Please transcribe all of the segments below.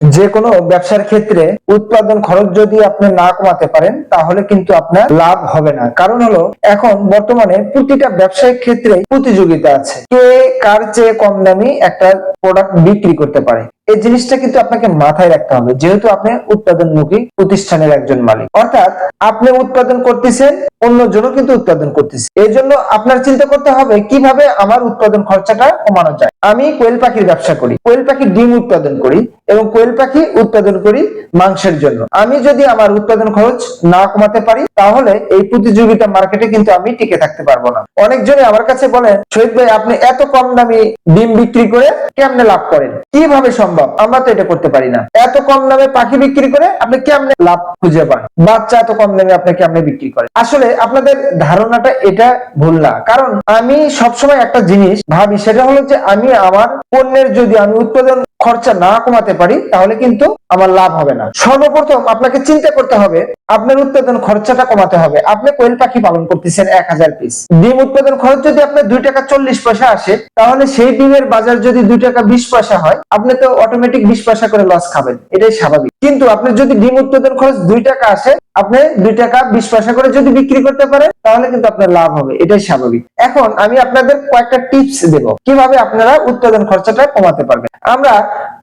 যে কোনো ব্যবসার ক্ষেত্রে উৎপাদন খরচ যদি আপনি না কমাতে পারেন, তাহলে কিন্তু আপনার লাভ হবে না। কারণ হলো, এখন বর্তমানে প্রতিটা ব্যবসায়িক ক্ষেত্রে প্রতিযোগিতা আছে। কে কার চেয়ে কম দামি একটা প্রোডাক্ট বিক্রি করতে পারে? এই জিনিসটা কিন্তু আপনাকে মাথায় রাখতে হবে। যেহেতু আপনি উৎপাদনমুখী প্রতিষ্ঠানের একজন মালিক। অর্থাৎ আপনি উৎপাদন করতেছেন, অন্যজনও কিন্তু উৎপাদন করতেছে। এই জন্য আপনার চিন্তা করতে হবে, কীভাবে আমার উৎপাদন খরচাটা কমানো যায়? আমি কোয়েল পাখির ব্যবসা করি। কোয়েল পাখি ডিম উৎপাদন করি এবং কোয়েল পাখি উৎপাদন করি মাংসের জন্য। আমি যদি আমার উৎপাদন খরচ না কমাতে পারি তাহলে এই প্রতিযোগিতা মার্কেটে কিন্তু আমি টিকে থাকতে পারব না। অনেকজনে আমার কাছে বলেন, শহীদ ভাই, আপনি এত কম দামি ডিম বিক্রি করে কেমনে লাভ করেন? কীভাবে সম্ভব? আমরা তো এটা করতে পারি না। এত কম দামে পাখি বিক্রি করে আপনি কেমনে লাভ খুঁজে পান? বাচ্চা এত কম দামে আপনি কেমনে বিক্রি করেন? আসলে আপনাদের ধারণাটা এটা ভুল না। কারণ আমি সবসময় একটা জিনিস ভাবি, সেটা হলো যে আমি আমার পণ্যের যদি আমি উৎপাদন খরচা না কমাতে পারি, তাহলে কিন্তু আমার লাভ হবে না। সর্বপ্রথম আপনাকে চিন্তা করতে হবে আপনার উৎপাদন খরচাটা কমাতে হবে। আপনি কোয়েল পাখি পালন করতেছেন এক হাজার পিস ডিম উৎপাদন খরচ যদি আপনার দুই টাকা চল্লিশ পয়সা আসে, তাহলে সেই ডিমের বাজার যদি দুই টাকা বিশ পয়সা হয়, আপনি তো অটোমেটিক বিশ পয়সা করে লস খাবেন। এটাই স্বাভাবিক। কিন্তু আপনি যদি ডিম উৎপাদন খরচ দুই টাকা আসে, আপনি দুই টাকা বিশ পয়সা করে যদি বিক্রি করতে পারেন, তাহলে কিন্তু আপনার লাভ হবে। এটাই স্বাভাবিক। এখন আমি আপনাদের কয়েকটা টিপস দেব। কীভাবে আপনারা উৎপাদন খরচাটা কমাতে পারবেন। আমরা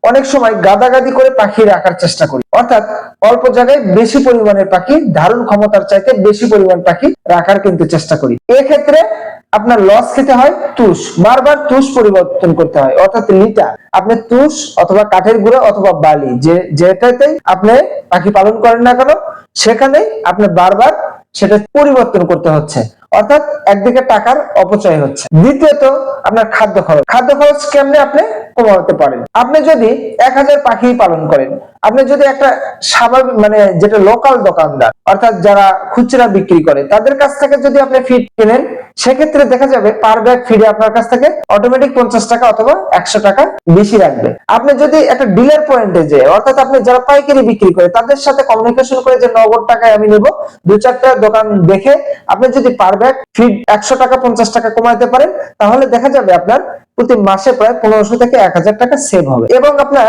অনেক সময় গাদাগাদি করে পাখি রাখার চেষ্টা করি। অর্থাৎ অল্প জায়গায় বেশি পরিমাণের পাখি ধারণ ক্ষমতার চাইতে বেশি পরিমাণ পাখি রাখার কিন্তু চেষ্টা করি। এক্ষেত্রে আপনার লস খেতে হয় তুষ। বারবার তুষ পরিবর্তন করতে হয়, অর্থাৎ লিটার আপনি তুষ অথবা কাঠের গুঁড়ো অথবা বালি, যে যেটাতেই আপনি পাখি পালন করেন না কেন সেখানে আপনি বারবার সেটা পরিবর্তন করতে হচ্ছে। অর্থাৎ একদিকে টাকার অপচয় হচ্ছে। দ্বিতীয়ত, আপনার খাদ্য খরচ। খাদ্য খরচ কেমনে আপনি কমাতে পারেন? আপনি যদি এক হাজার পাখি পালন করেন আপনি যদি একটা স্বাভাবিক মানে যেটা লোকাল দোকানদার, অর্থাৎ যারা খুচরা বিক্রি করে, তাদের কাছ থেকে যদি আপনি ফিড কেনেন, সেক্ষেত্রে দেখা যাবে পার ব্যাগ ফিডে আপনার কাছ থেকে অটোমেটিক পঞ্চাশ টাকা অথবা একশো টাকা বেশি রাখবে। আপনি যদি একটা ডিলার পয়েন্টে যে অর্থাৎ আপনি যারা পাইকারি বিক্রি করে, তাদের সাথে কমিউনিকেশন করে যে নগদ টাকায় আমি নেব, দু চারটা দোকান দেখে আপনি যদি পার ব্যাগ ফিড একশো টাকা, পঞ্চাশ টাকা কমাতে পারেন, তাহলে দেখা যাবে আপনার প্রতি মাসে প্রায় পনেরোশো থেকে এক হাজার টাকা সেভ হবে। এবং আপনার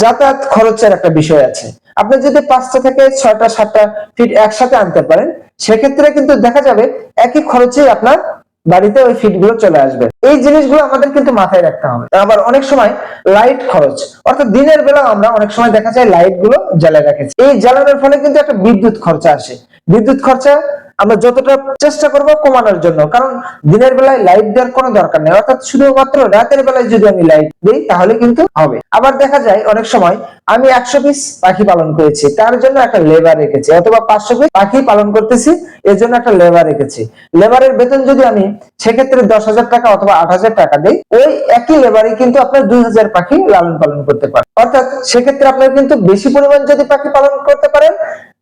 যাতায়াত খরচের একটা বিষয় আছে। আপনি যদি পাঁচটা থেকে ছয়টা, সাতটা ফিট একসাথে আনতে পারেন, সেক্ষেত্রে কিন্তু দেখা যাবে একই খরচে আপনার বাড়িতে ওই ফিটগুলো চলে আসবে। এই জিনিসগুলো আমাদের কিন্তু মাথায় রাখতে হবে। আবার অনেক সময় লাইট খরচ, অর্থাৎ দিনের বেলা আমরা অনেক সময় দেখা যায় লাইটগুলো জ্বালায় রাখেছি। এই জ্বালানোর ফলে কিন্তু একটা বিদ্যুৎ খরচা আসে। বিদ্যুৎ খরচা আমরা যতটা চেষ্টা করব কমানোর জন্য। কারণ দিনের বেলায় লাইট দেওয়ার কোনো দরকার নেই। অর্থাৎ শুধুমাত্র রাতের বেলায় যদি আমি লাইট দিই, তাহলে কিন্তু হবে। আবার দেখা যায় অনেক সময় আমি একশো পিস পাখি পালন করেছি। তার জন্য একটা লেবার রেখেছি। অথবা পাঁচশো পিস পাখি পালন করতেছি, এর জন্য একটা লেবার রেখেছি। লেবারের বেতন যদি আমি সেক্ষেত্রে দশ হাজার টাকা অথবা আট হাজার টাকা দিই, ওই একই লেবারই কিন্তু আপনার দুই হাজার পাখি লালন পালন করতে পারে। অর্থাৎ সেক্ষেত্রে আপনার কিন্তু বেশি পরিমাণ যদি পাখি পালন করতে পারেন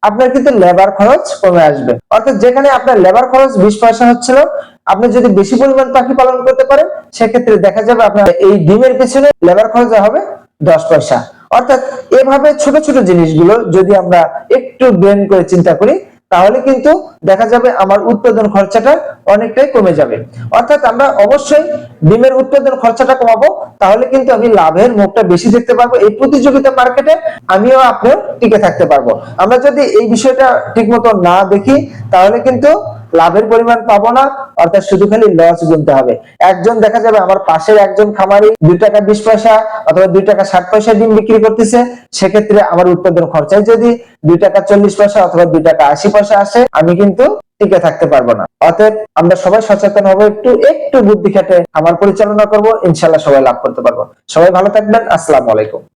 আপনার কিন্তু লেবার খরচ কমে আসবে। অর্থাৎ যেখানে আপনার লেবার খরচ বিশ পয়সা হচ্ছিল, আপনি যদি বেশি পরিমাণ পাখি পালন করতে পারেন, সেক্ষেত্রে দেখা যাবে আপনার এই ডিমের পিছনে লেবার খরচ হবে দশ পয়সা। অর্থাৎ এভাবে ছোট ছোট জিনিসগুলো যদি আমরা একটু ব্রেন করে চিন্তা করি তাহলে কিন্তু দেখা যাবে আমার উৎপাদন খরচাটা অনেকটাই কমে যাবে। অর্থাৎ আমরা অবশ্যই ডিমের উৎপাদন খরচাটা কমাবো, তাহলে কিন্তু আমি লাভের মুখটা বেশি দেখতে পারব। এই প্রতিযোগিতা মার্কেটে আমিও আপনিও টিকে থাকতে পারব। আমরা যদি এই বিষয়টা ঠিকমতো না দেখি, তাহলে কিন্তু লাভের পরিমাণ পাবো না, অর্থাৎ শুধু খালি লস গুনতে হবে। একজন দেখা যাবে আমার পাশের একজন খামারি, দুই টাকা বিশ পয়সা অথবা দুই টাকা ষাট পয়সা ডিম বিক্রি করতেছে, সেক্ষেত্রে আমার উৎপাদন খরচায় যদি দুই টাকা চল্লিশ পয়সা অথবা দুই টাকা আশি পয়সা আসে, আমি কিন্তু টিকে থাকতে পারব না। অতএব আমরা সবাই সচেতন হব, একটু একটু বুদ্ধি খাটে আমার পরিচালনা করব ইনশাল্লাহ সবাই লাভ করতে পারব। সবাই ভালো থাকবেন, আসসালামু আলাইকুম।